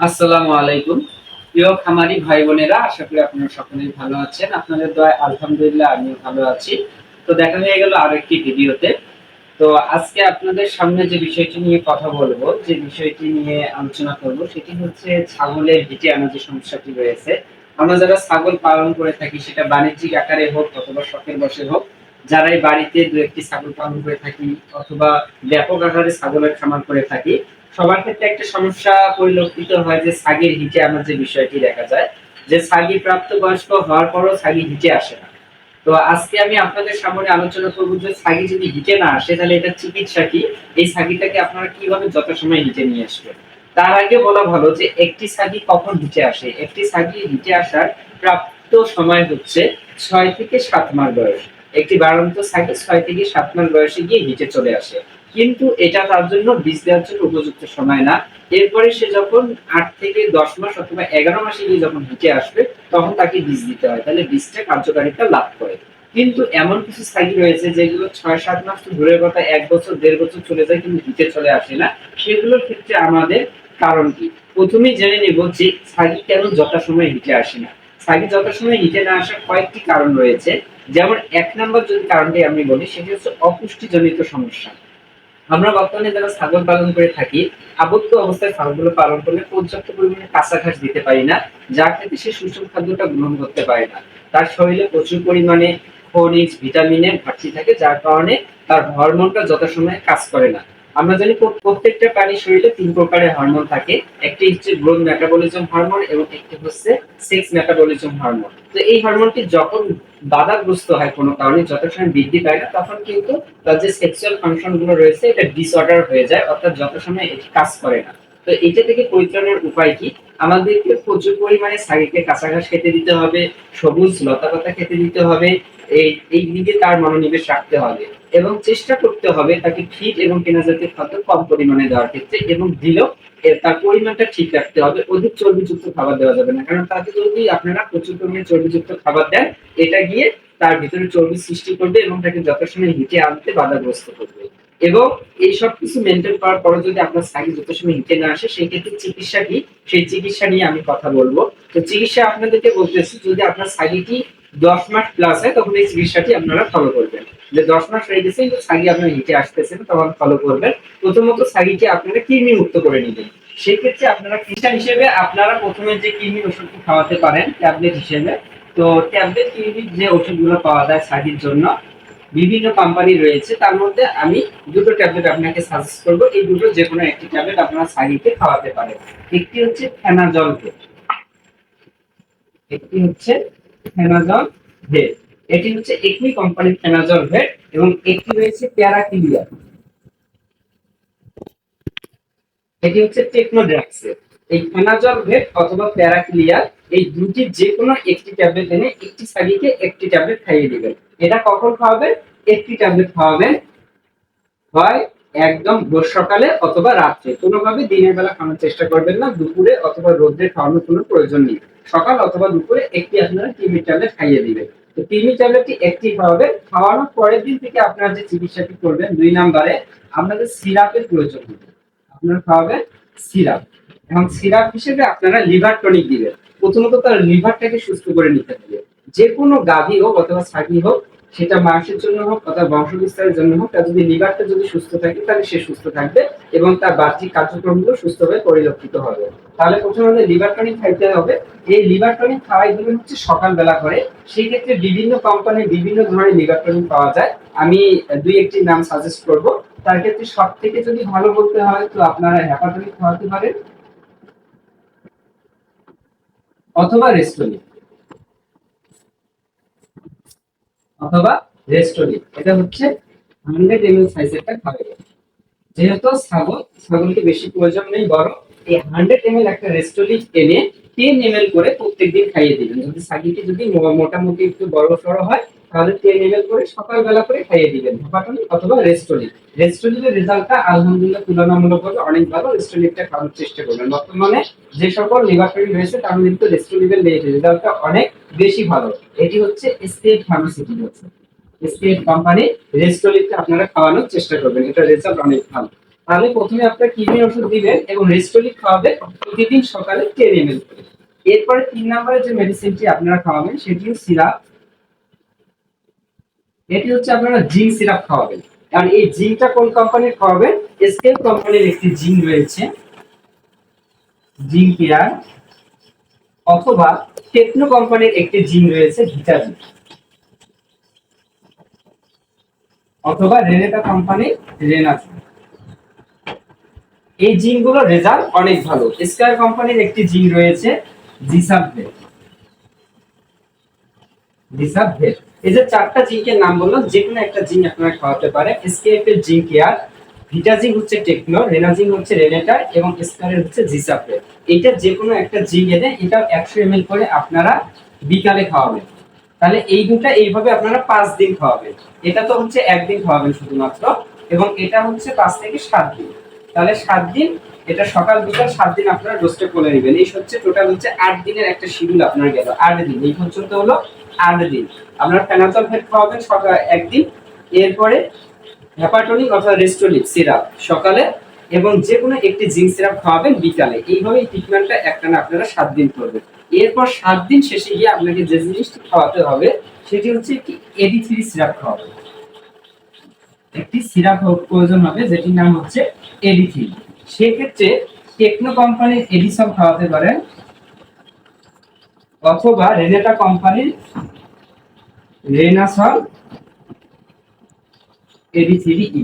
আসসালামু আলাইকুম। প্রিয় খামারি ভাই বোনেরা, আশা করি আপনারা সকলেই ভালো আছেন। আপনাদের দয়ায় আলহামদুলিল্লাহ আমিও ভালো আছি। তো দেখা হয়ে গেল আরও একটি ভিডিওতে। তো আজকে আপনাদের সামনে যে বিষয়টি নিয়ে কথা বলব, যে বিষয়টি নিয়ে আলোচনা করব, সেটি হচ্ছে ছাগলের হিটে আনা যে সমস্যাটি রয়েছে। আমরা যারা ছাগল পালন করে থাকি, সেটা বাণিজ্যিক আকারে হোক অথবা শখের বসে হোক, যারাই বাড়িতে দু একটি ছাগল পালন করে থাকি অথবা ব্যাপক আকারে ছাগলের খামার করে থাকি সবার ক্ষেত্রে একটা সমস্যা পরিলক্ষিত হয় যে ছাগির হিটে আমার যে বিষয়টি দেখা যায়, যে ছাগি প্রাপ্ত বয়স্ক হওয়ার পরও ছাগি হিটে আসে না। তো আজকে আমি আপনাদের সামনে আলোচনা করব যে ছাগি যদি হিটে না আসে, তাহলে এটা চিকিৎসা কি? এই ছাগিটাকে আপনারা কীভাবে যথাসময়ে হিটে নিয়ে আসবেন? তার আগে বলা ভালো যে একটি ছাগি কখন হিটে আসে? একটি ছাগি হিটে আসার প্রাপ্ত সময় হচ্ছে ছয় থেকে সাত মাস বয়স। একটি বাড়ন্ত ছাগি ছয় থেকে সাত মাস বয়সে গিয়ে হিটে চলে আসে। কিন্তু এটা তার জন্য বীজ দেওয়ার জন্য উপযুক্ত সময় না। এরপরে সে যখন আট থেকে দশ মাস অথবা এগারো মাসে গিয়ে যখন হিটে আসবে, তখন তাকে বীজ দিতে হয়। তাহলে বীজটা কার্যকারিতা লাভ করে। কিন্তু এমন কিছু সাইকেল রয়েছে যেগুলো ছয়, সাত মাস তো দূরের কথা, এক বছর, দেড় বছর চলে যায় কিন্তু হিটে চলে আসে না। সেগুলোর ক্ষেত্রে আমাদের কারণ কি? প্রথমেই জেনে নেব যে ছাগি কেন যথাসময়ে হিটে আসে না। ছাগি যথাসময়ে হিটে না আসার কয়েকটি কারণ রয়েছে। যেমন এক নম্বর যদি কারণটি আমি বলি, সেটি হচ্ছে অপুষ্টিজনিত সমস্যা। আমরা বর্তমানে যারা ছাগল পালন করে থাকি, আবদ্ধ অবস্থায় ছাগলগুলো পালন করলে পর্যাপ্ত পরিমাণে কাঁচা ঘাস দিতে পারি না, যার ক্ষেত্রে সে সুষম খাদ্যটা গ্রহণ করতে পারে না। তার শরীরে প্রচুর পরিমাণে খনিজ ভিটামিনের ঘাটতি থাকে, যার কারণে তার হরমোনটা যথাসময়ে কাজ করে না। আমরা জানি প্রত্যেকটা প্রাণীর শরীরে তিন প্রকারের হরমোন থাকে। একটি হচ্ছে গ্রোথ মেটাবলিজম হরমোন এবং একটি হচ্ছে সেক্স মেটাবলিজম হরমোন তো এই হরমোনটি যখন বাধাগ্রস্ত হয় কোনো কারণে যথাসময় বৃদ্ধি পায় না, তখন কিন্তু তার যে সেক্সুয়াল ফাংশনগুলো রয়েছে, এটা ডিসঅর্ডার হয়ে যায়, অর্থাৎ যথাসময় এটি কাজ করে না। তো এটা থেকে পরিত্রাণের উপায় কি? আমাদেরকে প্রচুর পরিমাণে শাড়িকে কাঁচা ঘাস খেতে দিতে হবে, সবুজ লতা পাতা খেতে দিতে হবে, এই এই দিকে তার মনোনিবেশ রাখতে হবে এবং চেষ্টা করতে হবে তাকে ফিট এবং কেনা জাতীয় খাদ্য কম পরিমাণে দেওয়ার ক্ষেত্রে এবং দিলেও তার পরিমাণটা ঠিক রাখতে হবে, অধিক চর্বিযুক্ত খাবার দেওয়া যাবে না। কারণ তাকে যদি আপনারা প্রচুর পরিমাণে চর্বিযুক্ত খাবার দেন, এটা গিয়ে তার ভিতরে চর্বি সৃষ্টি করবে এবং তাকে যথাসময় হিটে আনতে বাধাগ্রস্ত করবে। এবং এই সব কিছু মেনটেন করার পরে যদি আপনার সাইজ যথাসময় হিটে না আসে, সেই ক্ষেত্রে চিকিৎসা কি? সেই চিকিৎসা নিয়ে আমি কথা বলব। তো চিকিৎসা আপনাদেরকে বলতেছি যদি আপনার সাইডটি দশ মাস প্লাস হয়, তখন এই চিকিৎসাটি আপনারা ফলো করবেন। যে দশ মাস হয়ে গেছে, কিন্তু সাগি আপনার হিটে আসতেছে না, তখন ফলো করবেন। প্রথমত সাগিকে আপনারা কৃমি মুক্ত করে নেবেন। সেক্ষেত্রে আপনারা চিকিৎসা হিসেবে আপনারা প্রথমে যে কৃমির ওষুধটি খাওয়াতে পারেন ট্যাবলেট হিসেবে। তো ট্যাবলেট কৃমির যে ওষুধগুলো পাওয়া যায় সাগির জন্য বিভিন্ন কোম্পানি রয়েছে, তার মধ্যে আমি দুটো ট্যাবলেট আপনাকে সাজেস্ট করব। এই দুটো যে কোনো একটি ট্যাবলেট আপনারা সাগিকে খাওয়াতে পারেন। একটি হচ্ছে ফেনাজল ভেট একটি হচ্ছে ফেনাজল ভেট এটি হচ্ছে একমি কোম্পানির ফেনাজল ভেট এবং একটি রয়েছে প্যারাকিলিয়া এটি হচ্ছে টেকনোড্রাক্স এই ফেনাজল ভেট অথবা প্যারাক্লিয়ার, এই দুটি যে কোনো একটি ট্যাবলেট এনে একটি সাগিকে একটি ট্যাবলেট খাইয়ে দিবেন। এটা কখন খাওয়াবেন? একটি ট্যাবলেট খাওয়াবেন হয় একদম ভোর সকালে অথবা রাত্রে। কোনোভাবে দিনের বেলা খাওয়ানোর চেষ্টা করবেন না, দুপুরে অথবা রোদ্রে খাওয়ানোর কোনো প্রয়োজন নেই। সকাল অথবা দুপুরে একটি আপনারা টিমি ট্যাবলেট খাইয়ে দিবেন। তো টিমি ট্যাবলেটটি একটি খাওয়াবেন। খাওয়ানোর পরের দিন থেকে আপনারা যে চিকিৎসাটি করবেন, দুই নাম্বারে আপনাদের সিরাপের প্রয়োজন হবে। আপনারা খাওয়াবেন সিরাপ। এবং সিরাপ হিসেবে আপনারা লিভার টনিক দিবেন। প্রথমত তার লিভারটাকে সুস্থ করে নিতে হবে। যে কোনো গাভী হোক অথবা ছাগি হোক, সেটা মাংসের জন্য হোক অথবা বংশ বিস্তারের জন্য হোক, তার যদি লিভারটা যদি সুস্থ থাকে, তাহলে সে সুস্থ থাকবে এবং তার বাহ্যিক কার্যক্রমগুলো সুস্থভাবে পরিলক্ষিত হবে। তাহলে প্রথমে আমাদের লিভার টনিক খাইতে হবে। এই লিভার টনিক খাওয়াই দিবেন হচ্ছে সকালবেলা করে। সেই ক্ষেত্রে বিভিন্ন কোম্পানির বিভিন্ন ধরনের লিভার টনিক পাওয়া যায়। আমি দুই একটি নাম সাজেস্ট করব। তার ক্ষেত্রে সব থেকে যদি ভালো বলতে হয়, তো আপনারা হ্যাপাটনিক খাওয়াতে পারেন। অথবা রেস্টোনিক অথবা রেস্টোনিক এটা হচ্ছে হান্ড্রেড এম এল একটা খাওয়াবে যেহেতু ছাগল, ছাগলকে বেশি প্রয়োজন নেই বড় এই হান্ড্রেড এম এল একটা রেস্টোলি এনে টেন এম এল করে প্রত্যেকদিন খাইয়ে দিবেন। যদি ছাগলটি যদি মোটামুটি একটু বড় সড়ো হয় তাহলে টেন এম করে সকালবেলা করে খাইয়ে দিবেন। অথবা রেজাল্টটা আলহামদুলিল্লাহ তুলনামূলকভাবে অনেক ভালো। খাওয়ানোর চেষ্টা করবেন। বর্তমানে যে সকল রয়েছে, তার কিন্তু রেজাল্টটা অনেক বেশি ভালো। এটি হচ্ছে স্টেট ফার্মাসিউটিক্যালস স্টেট কোম্পানি রেস্টোলিকটা আপনারা খাওয়ানোর চেষ্টা করবেন। এটা রেজাল্ট অনেক ভালো। তাহলে প্রথমে আপনার কিডনি ওষুধ দিবেন এবং রেস্টোলিক খাওয়াবেন প্রতিদিন সকালে টেন এমএল করে। এরপরে তিন নম্বরে যে মেডিসিনটি আপনারা খাওয়াবেন, সেটি সিরাপ এটি হচ্ছে আপনারা জিঙ্ক সিরাপ খাওয়াবেন। কারণ এই জিঙ্কটা কোন কোম্পানির খাওয়াবেন? এসকেপ কোম্পানির একটি জিঙ্ক রয়েছে। জিঙ্ক কেয়ার অথবা টেকনো কোম্পানির একটি জিঙ্ক রয়েছে ভিটাজিন অথবা রেনেটা কোম্পানির রেনাজিন এই জিনগুলোর রেজাল্ট অনেক ভালো। স্কয়ার কোম্পানির একটি জিন রয়েছে জিসাভেট জিসাভেট এই যে চারটা জিঙ্কের নাম বললাম যে কোনো একটা জিঙ্ক আপনারা খাওয়াতে পারে। এসকেএফ এর জিঙ্ক কেয়ার ভিটাজিং হচ্ছে টেকনো রেনাজিং হচ্ছে রেনেটার এবং স্কয়ারের হচ্ছে জিসাভেট এটা যে কোনো একটা জিঙ্ক এনে এটা একশো এম করে আপনারা বিকালে খাওয়াবেন। তাহলে এই দুটা এইভাবে আপনারা পাঁচ দিন খাওয়াবেন। এটা তো হচ্ছে একদিন খাওয়াবেন শুধুমাত্র এবং এটা হচ্ছে পাঁচ থেকে সাত দিন। তাহলে সাত দিন, এটা সকাল বিকাল সাত দিন আপনারা ডোজটা করে নেবেন। এই হচ্ছে টোটাল হচ্ছে আট দিনের একটা শিডিউল আপনার গেল। আট দিন, এই পর্যন্ত হলো আট দিন আপনারা প্যানাতল ফেট খাওয়াবেন সকাল একদিন, এরপরে হ্যাপাটনিক রেস্টোলিক সিরাপ সকালে, এবং যে কোনো একটি জিঙ্ক সিরাপ খাওয়াবেন বিকালে। এইভাবে এই ট্রিটমেন্টটা একটানা আপনারা সাত দিন করবেন। এরপর সাত দিন শেষে গিয়ে আপনাকে যে জিনিসটি খাওয়াতে হবে, সেটি হচ্ছে একটি এডি থ্রি সিরাপ খাওয়াবেন। একটি সিরাপ প্রয়োজন হবে, যেটির নাম হচ্ছে এডিথিন সেক্ষেত্রে টেকনো কোম্পানির এডিসন খাওয়াতে পারেন। অথবা রেনেটা কোম্পানির Renasol A D three E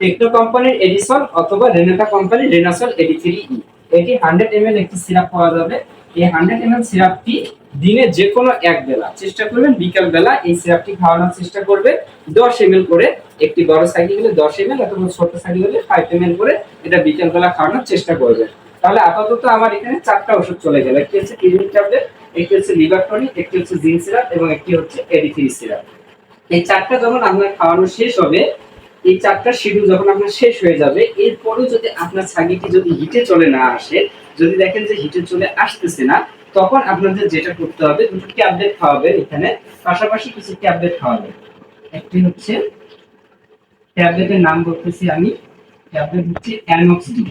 Techno কোম্পানির এডিসন অথবা রেনেটা কোম্পানির রেনাসল এডি থ্রি ই এটি হান্ড্রেড এম একটি সিরাপ পাওয়া যাবে। এই হান্ড্রেড এম সিরাপটি দিনে যে কোনো এক বেলা, চেষ্টা করবেন বিকাল বেলা এই সিরাপটি খাওয়ানোর চেষ্টা করবে। দশ এম করে একটি বড় সাইকেল হলে দশ এম এল অথবা ছোট সাইকেল হলে ফাইভ এম করে এটা বিকাল বেলা খাওয়ানোর চেষ্টা করবে। তাহলে আপাতত আমার এখানে চারটা ওষুধ চলে গেল। একটি হচ্ছে কিডনি ট্যাবলেট একটি হচ্ছে লিভার টনিক একটি হচ্ছে জিঙ্ক সিরাপ এবং একটি হচ্ছে এডিথ্রি সিরাপ এই চারটা যখন আপনার খাওয়ানো শেষ হবে, এই চারটা শিডিউল যখন আপনার শেষ হয়ে যাবে, এরপরেও যদি আপনার ছাগিটি যদি হিটে চলে না আসে, যদি দেখেন যে হিটে চলে আসতেছে না, তখন আপনাদের যেটা করতে হবে, দুটো ট্যাবলেট খাওয়াবেন এখানে। পাশাপাশি কিছু ট্যাবলেট খাওয়াবেন। একটি হচ্ছে, ট্যাবলেটের নাম বলতেছি আমি, ট্যাবলেট হচ্ছে অ্যানোক্সডি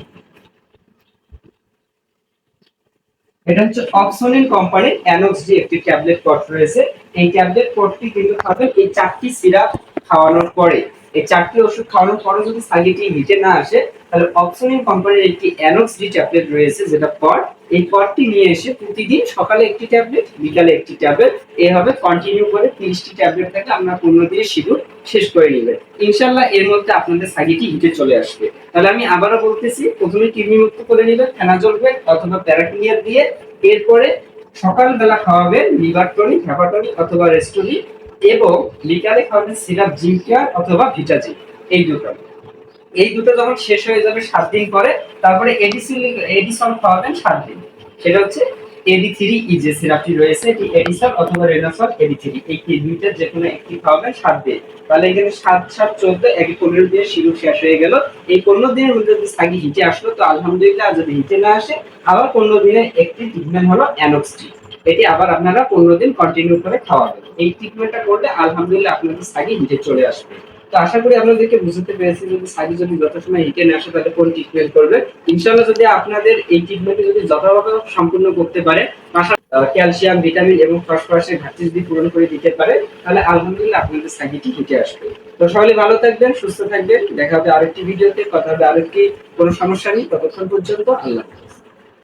এটা হচ্ছে অক্সোনিন কোম্পানির অ্যানোক্সডি একটি ট্যাবলেট পট রয়েছে। এই ট্যাবলেট পটটি কিন্তু খাবেন এই চারটি সিরাপ খাওয়ানোর পরে। এই চারটি ওষুধ খাওয়ানোর পরে যদি সাইডটি হিটে না আসে, তাহলে অক্সিনিন কোম্পানির একটি অ্যানোক্স ডি ট্যাবলেট রয়েছে, যেটা পট এই পটটি নিয়ে এসে প্রতিদিন সকালে একটি ট্যাবলেট, বিকালে একটি ট্যাবলেট এভাবে কন্টিনিউ করে তিরিশটি ট্যাবলেট থেকে আপনার পনেরো দিনের শিডিউল শেষ করে নেবেন ইনশাল্লাহ এর মধ্যে আপনাদের সাইডটি হিটে চলে আসবে। তাহলে আমি আবারও বলতেছি, প্রথমে কিডনি মুক্ত করে নেবেন ফেনাজল বেড অথবা প্যারাক্লিয়ার দিয়ে এরপরে সকালবেলা খাওয়াবেন লিভার টনিক হ্যাপাটনিক অথবা রেস্টোনিক এবং বিকালে খাওয়াবেন সিরাপ জিঙ্কিয়ার অথবা ভিটাজিন এই দুটো। এই দুটো যখন শেষ হয়ে যাবে সাত দিন পরে, তারপরে এডিসিন খাওয়াবেন সাত দিন। সেটা হচ্ছে এডি থ্রি সিরাপটি রয়েছে, এটি এডিসন অথবা এডি থ্রি এই যে কোনো একটি খাওয়াবেন সাত দিন। তাহলে এখানে সাত সাত, চোদ্দ পনেরো দিনের শিডিউল শেষ হয়ে গেল। এই পনেরো দিনের মধ্যে যদি হিটে আসলো, তো আলহামদুলিল্লাহ যদি হিটে না আসে, আবার পনেরো দিনে একটি ট্রিটমেন্ট হলো অ্যানোক্সটি এটি আবার আপনারা পনেরো দিন কন্টিনিউ করে খাওয়াবেন। এই ট্রিটমেন্টটা করলে আলহামদুলিল্লাহ আপনাদের সাগি হিটে চলে আসবে। তো আশা করি আপনাদেরকে বুঝতে পেরেছি যদি সাগি যদি যত সময় হিটে না আসে, তাহলে কোন ট্রিটমেন্ট করবে ইনশাআল্লাহ যদি আপনাদের এই ট্রিটমেন্টটি যদি যথাযথ সম্পূর্ণ করতে পারে ক্যালসিয়াম, ভিটামিন এবং ফসফরাসের ঘাটতি যদি পূরণ করে দিতে পারে, তাহলে আলহামদুলিল্লাহ আপনাদের সাগিটি হিটে আসবে। তো সকলে ভালো থাকবেন, সুস্থ থাকবেন। দেখা হবে আরেকটি ভিডিওতে কথা হবে আরেকটি, কোনো সমস্যা নেই। ততক্ষণ পর্যন্ত আল্লাহ